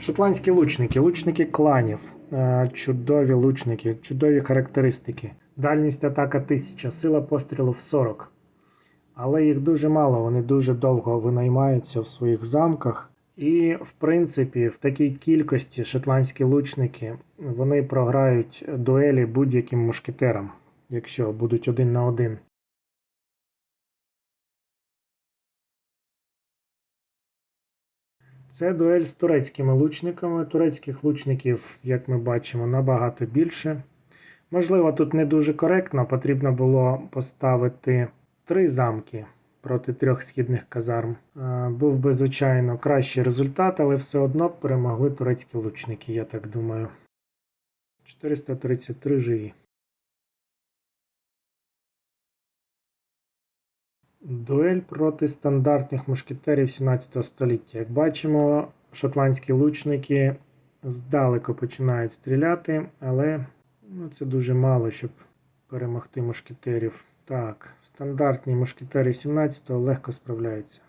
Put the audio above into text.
Шотландські лучники, лучники кланів. Е, Чудові лучники, чудові характеристики. Дальність атака 1000, сила пострілу в 40. Але їх дуже мало, вони дуже довго винаймаються в своїх замках. І, в принципі, в такій кількості шотландські лучники вони програють дуелі будь-яким мушкетерам, якщо будуть один на один. Це дуель з турецькими лучниками. Турецьких лучників, як ми бачимо, набагато більше. Можливо, тут не дуже коректно, потрібно було поставити три замки проти трьох східних казарм. Е, Був би, звичайно, кращий результат, але все одно перемогли турецькі лучники, я так думаю. 433 живі. Дуель проти стандартних мушкетерів 17 століття. Як бачимо, шотландські лучники здалеку починають стріляти, але ну, це дуже мало, щоб перемогти мушкетерів. Так, стандартні мушкетери 17-го легко справляються.